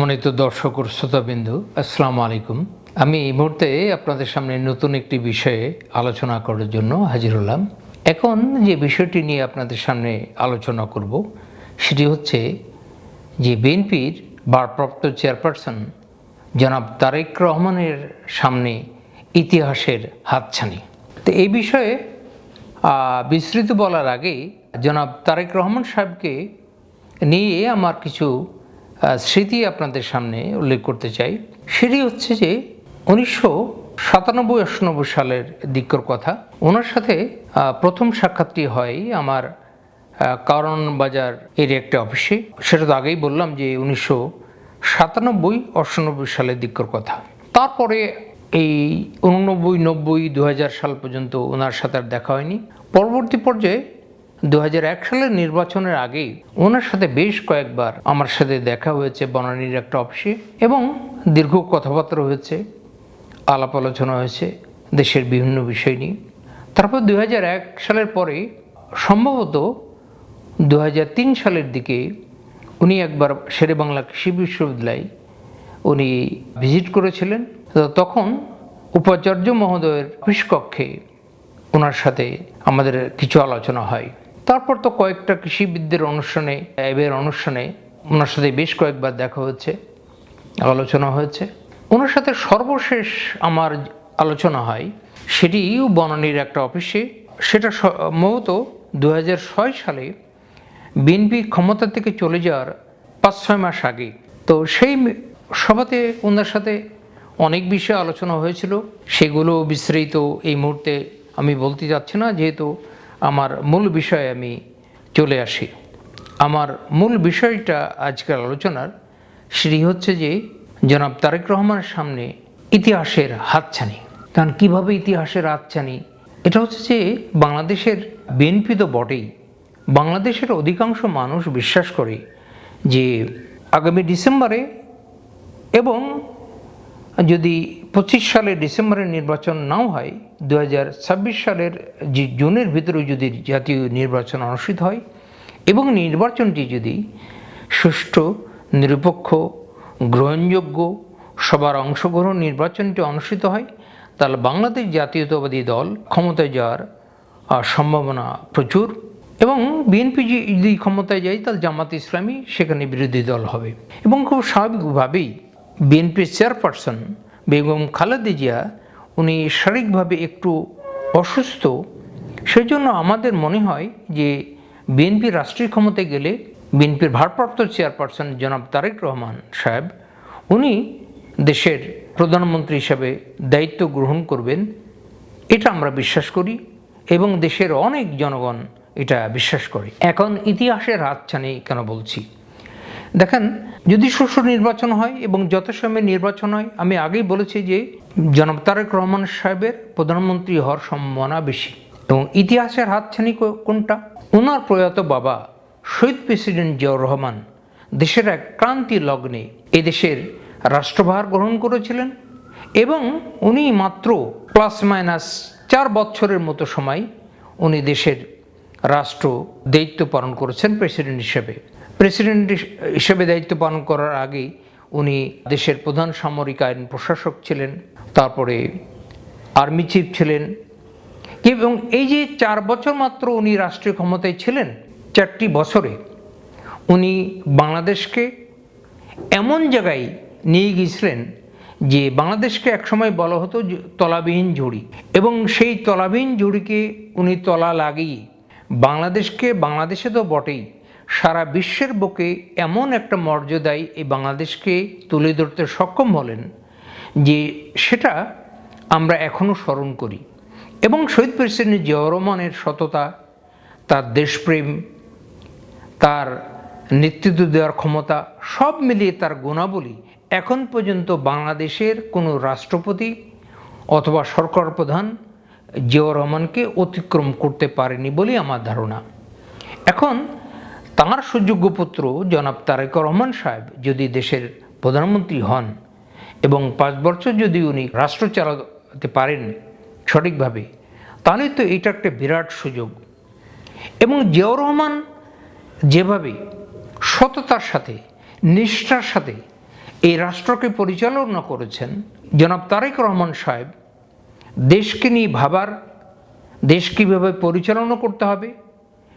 সম্মানিত দর্শক ও শ্রোতাবিন্দু, আসসালামু আলাইকুম। আমি এই মুহূর্তে আপনাদের সামনে নতুন একটি বিষয়ে আলোচনা করার জন্য হাজির হলাম। এখন যে বিষয়টি নিয়ে আপনাদের সামনে আলোচনা করব, সেটি হচ্ছে যে বিএনপির ভারপ্রাপ্ত চেয়ারপারসন জনাব তারেক রহমানের সামনে ইতিহাসের হাতছানি। তো এই বিষয়ে বিস্তৃত বলার আগে জনাব তারেক রহমান সাহেবকে নিয়ে আমার কিছু স্মৃতি আপনাদের সামনে উল্লেখ করতে চাই। সেটি হচ্ছে যে উনিশশো সাতানব্বই আটানব্বই সালের দিকর কথা। ওনার সাথে প্রথম সাক্ষাৎটি হয় আমার কারণ বাজার এর একটা অফিসে। সেটা তো আগেই বললাম যে উনিশশো সাতানব্বই অষ্টানব্বই সালের দিকর কথা। তারপরে এই উননব্বই নব্বই দু সাল পর্যন্ত ওনার সাথে আর দেখা হয়নি। পরবর্তী পর্যায়ে দু হাজার এক সালের নির্বাচনের আগেই ওনার সাথে বেশ কয়েকবার আমার সাথে দেখা হয়েছে বনানীর একটা অফিসে এবং দীর্ঘ কথাবার্তা হয়েছে আলাপ আলোচনা হয়েছে দেশের বিভিন্ন বিষয় নিয়ে। তারপর দু হাজার এক সালের পরে সম্ভবত দু হাজার তিন সালের দিকে উনি একবার শেরে বাংলা কৃষি বিশ্ববিদ্যালয় উনি ভিজিট করেছিলেন। তখন উপাচার্য মহোদয়ের অফিস কক্ষে ওনার সাথে আমাদের কিছু আলোচনা হয়। তারপর তো কয়েকটা কৃষিবিদদের অনুষ্ঠানে, এবের অনুষ্ঠানে ওনার সাথে বেশ কয়েকবার দেখা হচ্ছে আলোচনা হয়েছে। ওনার সাথে সর্বশেষ আমার আলোচনা হয় সেটিও বনানীর একটা অফিসে। সেটা সম্ভবত দু হাজার ছয় সালে বিএনপি ক্ষমতা থেকে চলে যাওয়ার পাঁচ ছয় মাস আগে। তো সেই সভাতে ওনার সাথে অনেক বিষয়ে আলোচনা হয়েছিল। সেগুলো বিস্তারিত এই মুহূর্তে আমি বলতে যাচ্ছি না, যেহেতু আমার মূল বিষয়ে আমি চলে আসি। আমার মূল বিষয়টা আজকের আলোচনার সেটি হচ্ছে যে, জনাব তারেক রহমানের সামনে ইতিহাসের হাতছানি। কারণ কীভাবে ইতিহাসের হাতছানি? এটা হচ্ছে যে, বাংলাদেশের বিএনপি তো বটেই। বাংলাদেশের অধিকাংশ মানুষ বিশ্বাস করে যে, আগামী ডিসেম্বরে এবং যদি পঁচিশ সালে ডিসেম্বরের নির্বাচন নাও হয় দু হাজার ছাব্বিশ সালের যে জুনের ভিতরে যদি জাতীয় নির্বাচন অনুষ্ঠিত হয় এবং নির্বাচনটি যদি সুষ্ঠু, নিরপেক্ষ, গ্রহণযোগ্য, সবার অংশগ্রহণ নির্বাচনটি অনুষ্ঠিত হয়, তাহলে বাংলাদেশ জাতীয়তাবাদী দল ক্ষমতায় যাওয়ার সম্ভাবনা প্রচুর এবং বিএনপি যদি ক্ষমতায় যায়, তাহলে জামাত ইসলামী সেখানে বিরোধী দল হবে এবং খুব স্বাভাবিকভাবেই বিএনপির চেয়ারপারসন বেগম খালেদা জিয়া উনি শারীরিকভাবে একটু অসুস্থ, সেজন্য আমাদের মনে হয় যে বিএনপি রাষ্ট্রীয় ক্ষমতায় গেলে বিএনপির ভারপ্রাপ্ত চেয়ারপারসন জনাব তারেক রহমান সাহেব, উনি দেশের প্রধানমন্ত্রী হিসাবে দায়িত্ব গ্রহণ করবেন, এটা আমরা বিশ্বাস করি এবং দেশের অনেক জনগণ এটা বিশ্বাস করে। এখন ইতিহাসের হাতছানি কেন বলছি? দেখেন, যদি সুষ্ঠু নির্বাচন হয় এবং যথাসময়ে নির্বাচন হয়, আমি আগেই বলেছি যে জনাব তারেক রহমান সাহেবের প্রধানমন্ত্রী হওয়ার সম্ভাবনা বেশি। এবং ইতিহাসের হাতছানি কোনটা? ওনার প্রয়াত বাবা শহীদ প্রেসিডেন্ট জিয়াউর রহমান দেশের এক ক্রান্তি লগ্নে এদেশের রাষ্ট্রভার গ্রহণ করেছিলেন এবং উনি মাত্র প্লাস মাইনাস চার বছরের মতো সময় উনি দেশের রাষ্ট্র দায়িত্ব পালন করেছেন প্রেসিডেন্ট হিসেবে। প্রেসিডেন্ট হিসেবে দায়িত্ব পালন করার আগেই উনি দেশের প্রধান সামরিক আইন প্রশাসক ছিলেন, তারপরে আর্মি চিফ ছিলেন। এবং এই যে চার বছর মাত্র উনি রাষ্ট্রীয় ক্ষমতায় ছিলেন, চারটি বছরে উনি বাংলাদেশকে এমন জায়গায় নিয়ে গিয়েছিলেন যে বাংলাদেশকে একসময় বলা হতো তলাবিহীন ঝুড়ি এবং সেই তলাবিহীন ঝুড়িকে উনি তলা লাগিয়ে বাংলাদেশকে বাংলাদেশে তো বটেই সারা বিশ্বের বুকে এমন একটা মর্যাদায় এই বাংলাদেশকে তুলে ধরতে সক্ষম হলেন যে সেটা আমরা এখনও স্মরণ করি। এবং শহীদ প্রেসিডেন্ট জিয়াউর রহমানের সততা, তার দেশপ্রেম, তার নেতৃত্ব দেওয়ার ক্ষমতা, সব মিলিয়ে তার গুণাবলী এখন পর্যন্ত বাংলাদেশের কোনো রাষ্ট্রপতি অথবা সরকার প্রধান জিয়াউর রহমানকে অতিক্রম করতে পারেনি বলেই আমার ধারণা। এখন তাঁর সুযোগ্য পুত্র জনাব তারেক রহমান সাহেব যদি দেশের প্রধানমন্ত্রী হন এবং পাঁচ বছর যদি উনি রাষ্ট্র চালাতে পারেন সঠিকভাবে, তাহলে তো এটা একটা বিরাট সুযোগ। এবং জিয়াউর রহমান যেভাবে সততার সাথে, নিষ্ঠার সাথে এই রাষ্ট্রকে পরিচালনা করেছেন, জনাব তারেক রহমান সাহেব, দেশকে নিয়ে ভাবার দেশ কীভাবে পরিচালনা করতে হবে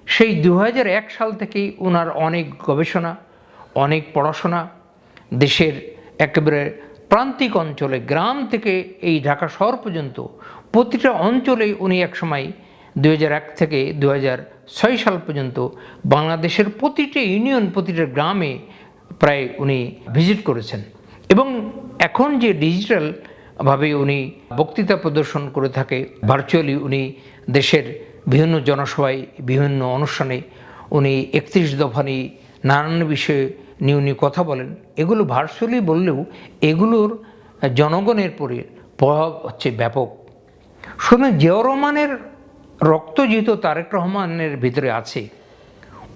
সেই দু সাল থেকেই ওনার অনেক গবেষণা, অনেক পড়াশোনা দেশের একেবারে প্রান্তিক অঞ্চলে, গ্রাম থেকে এই ঢাকা শহর পর্যন্ত, প্রতিটা অঞ্চলে উনি একসময় দু এক থেকে দু ছয় সাল পর্যন্ত বাংলাদেশের প্রতিটা ইউনিয়ন, প্রতিটা গ্রামে প্রায় উনি ভিজিট করেছেন। এবং এখন যে ডিজিটালভাবে উনি বক্তৃতা প্রদর্শন করে থাকে ভার্চুয়ালি উনি দেশের বিভিন্ন জনসভায়, বিভিন্ন অনুষ্ঠানে উনি একত্রিশ দফা নিয়ে নানান বিষয়ে নিয়ে উনি কথা বলেন। এগুলো ভার্চুয়ালি বললেও এগুলোর জনগণের পরে প্রভাব হচ্ছে ব্যাপক। শুধু জিয়াউর রহমানের রক্ত যেহেতু তারেক রহমানের ভিতরে আছে,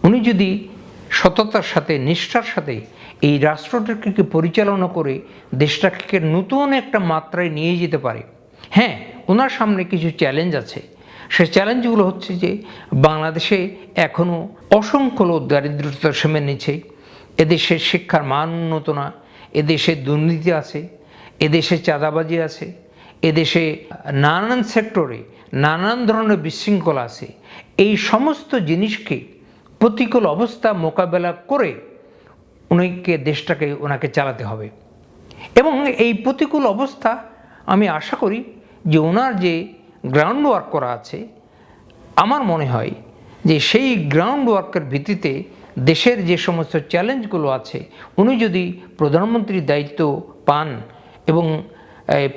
উনি যদি সততার সাথে, নিষ্ঠার সাথে এই রাষ্ট্রটাকে পরিচালনা করে দেশটাকে নতুন একটা মাত্রায় নিয়ে যেতে পারে? হ্যাঁ ওনার সামনে কিছু চ্যালেঞ্জ আছে। সে চ্যালেঞ্জগুলো হচ্ছে যে বাংলাদেশে এখনও অসংখ্য লোক দারিদ্রতার সীমার নিচে। এদেশের শিক্ষার মান উন্নত না। এদেশে দুর্নীতি আছে। এদেশে চাঁদাবাজি আছে। এদেশে নানান সেক্টরে নানান ধরনের বিশৃঙ্খলা আছে। এই সমস্ত জিনিসকে প্রতিকূল অবস্থা মোকাবেলা করে উনিকে দেশটাকে ওনাকে চালাতে হবে। এবং এই প্রতিকূল অবস্থা আমি আশা করি যে ওনার যে গ্রাউন্ড ওয়ার্ক করা আছে, আমার মনে হয় যে সেই গ্রাউন্ড ওয়ার্কের ভিত্তিতে দেশের যে সমস্ত চ্যালেঞ্জগুলো আছে, উনি যদি প্রধানমন্ত্রীর দায়িত্ব পান এবং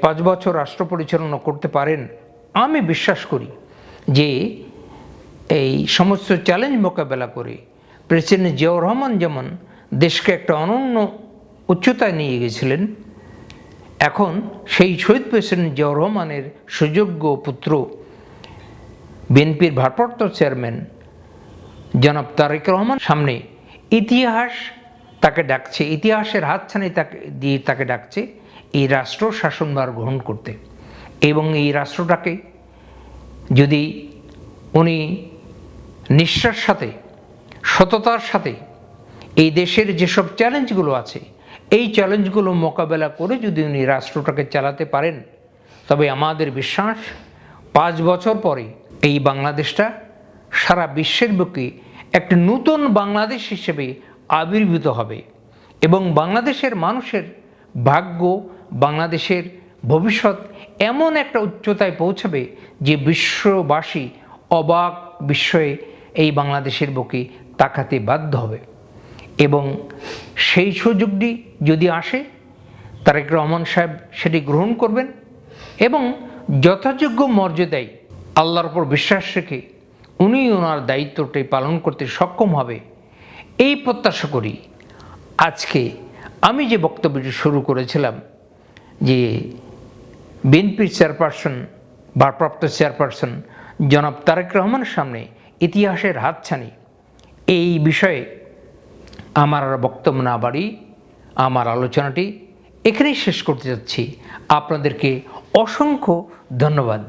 পাঁচ বছর রাষ্ট্র পরিচালনা করতে পারেন, আমি বিশ্বাস করি যে এই সমস্ত চ্যালেঞ্জ মোকাবেলা করে প্রেসিডেন্ট জিয়াউর রহমান যেমন দেশকে একটা অনন্য উচ্চতায় নিয়ে গেছিলেন এখন সেই শহীদ প্রেসিডেন্ট জিয়াউর রহমানের সুযোগ্য পুত্র বিএনপির ভারপ্রাপ্ত চেয়ারম্যান জনাব তারেক রহমান সামনে ইতিহাস তাকে ডাকছে, ইতিহাসের হাতছানি তাকে দিয়ে তাকে ডাকছে এই রাষ্ট্র শাসনভার গ্রহণ করতে। এবং এই রাষ্ট্রটাকে যদি উনি নিষ্ঠার সাথে, সততার সাথে এই দেশের যেসব চ্যালেঞ্জগুলো আছে এই চ্যালেঞ্জগুলো মোকাবেলা করে যদি উনি রাষ্ট্রটাকে চালাতে পারেন, তবে আমাদের বিশ্বাস, পাঁচ বছর পরে এই বাংলাদেশটা সারা বিশ্বের বুকে একটি নতুন বাংলাদেশ হিসেবে আবির্ভূত হবে এবং বাংলাদেশের মানুষের ভাগ্য, বাংলাদেশের ভবিষ্যৎ এমন একটা উচ্চতায় পৌঁছাবে যে বিশ্ববাসী অবাক বিস্ময়ে এই বাংলাদেশের বুকে তাকাতে বাধ্য হবে। এবং সেই সুযোগটি যদি আসে, তারেক রহমান সাহেব সেটি গ্রহণ করবেন এবং যথাযোগ্য মর্যাদায় আল্লাহর উপর বিশ্বাস রেখে উনি ওনার দায়িত্বটি পালন করতে সক্ষম হবে, এই প্রত্যাশা করি। আজকে আমি যে বক্তব্যটি শুরু করেছিলাম যে বিএনপির চেয়ারপারসন, ভারপ্রাপ্ত চেয়ারপারসন জনাব তারেক রহমানের সামনে ইতিহাসের হাতছানি, এই বিষয়ে আমার আর বক্তব্য না বাড়ি আমার আলোচনাটি এখানেই শেষ করতে যাচ্ছি। আপনাদেরকে অসংখ্য ধন্যবাদ।